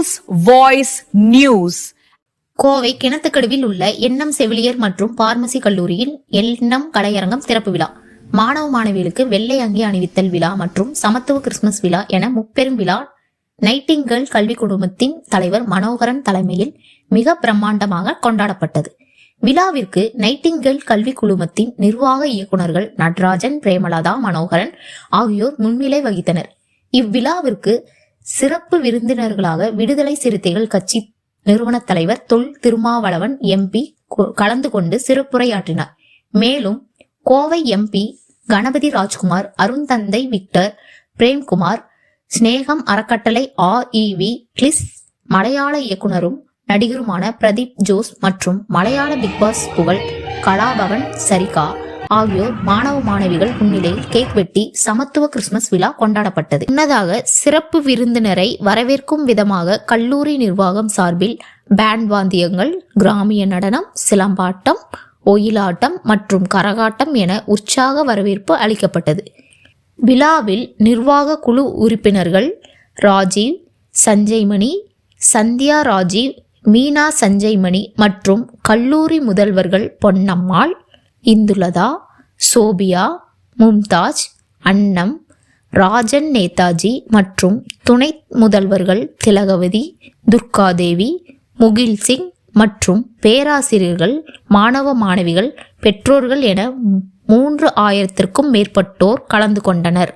News voice news Kovai கிணத்துக்கடுவில் உள்ள எண்ணம் செவிலியர் மற்றும் பார்மசி கல்லூரியில் எண்ணம் கலையரங்கம் திறப்பு விழா. மாணவ மாணவிகளுக்கு வெள்ளை அங்கி அணிவித்தல் விழா மற்றும் சமத்துவ கிறிஸ்துமஸ் விழா என முப்பெரும் விழா. நைட்டிங்கல் கல்வி குழுமத்தின் தலைவர் மனோகரன் தலைமையில் மிக பிரம்மாண்டமாக கொண்டாடப்பட்டது. விழாவிற்கு நைட்டிங்கல் கல்வி குழுமத்தின் நிர்வாக இயக்குநர்கள் நடராஜன் பிரேமலதா மனோகரன் ஆகியோர் முன்னிலை வகித்தனர். இவ்விழாவிற்கு சிறப்பு விருந்தினர்களாக விடுதலை சிறுத்தைகள் கட்சி நிறுவன தலைவர் தொல் திருமாவளவன் எம்பி கலந்து கொண்டு சிறப்புரையாற்றினார். மேலும் கோவை எம்பி கணபதி ராஜ்குமார் அருந்தந்தை விக்டர் பிரேம்குமார் சிநேகம் அறக்கட்டளை ஆஇவி கிளிஸ் மலையாள இயக்குனரும் நடிகருமான பிரதீப் ஜோஸ் மற்றும் மலையாள பிக்பாஸ் புகழ் கலாபவன் சரிகா ஆகியோர் மாணவ மாணவிகள் முன்னிலையில் கேக் வெட்டி சமத்துவ கிறிஸ்துமஸ் விழா கொண்டாடப்பட்டது. முன்னதாக சிறப்பு விருந்தினரை வரவேற்கும் விதமாக கல்லூரி நிர்வாகம் சார்பில் பேண்ட் வாத்தியங்கள் கிராமிய நடனம் சிலம்பாட்டம் ஒயிலாட்டம் மற்றும் கரகாட்டம் என உற்சாக வரவேற்பு அளிக்கப்பட்டது. விழாவில் நிர்வாக குழு உறுப்பினர்கள் ராஜீவ் சஞ்சய்மணி சந்தியா ராஜீவ் மீனா சஞ்சய்மணி மற்றும் கல்லூரி முதல்வர்கள் பொன்னம்மாள் இந்துலதா சோபியா மும்தாஜ் அன்னம் ராஜன் நேதாஜி மற்றும் துணை முதல்வர்கள் திலகவதி துர்காதேவி முகில் சிங் மற்றும் பேராசிரியர்கள் மாணவ மாணவிகள் பெற்றோர்கள் என மூன்று ஆயிரத்திற்கும் மேற்பட்டோர் கலந்து கொண்டனர்.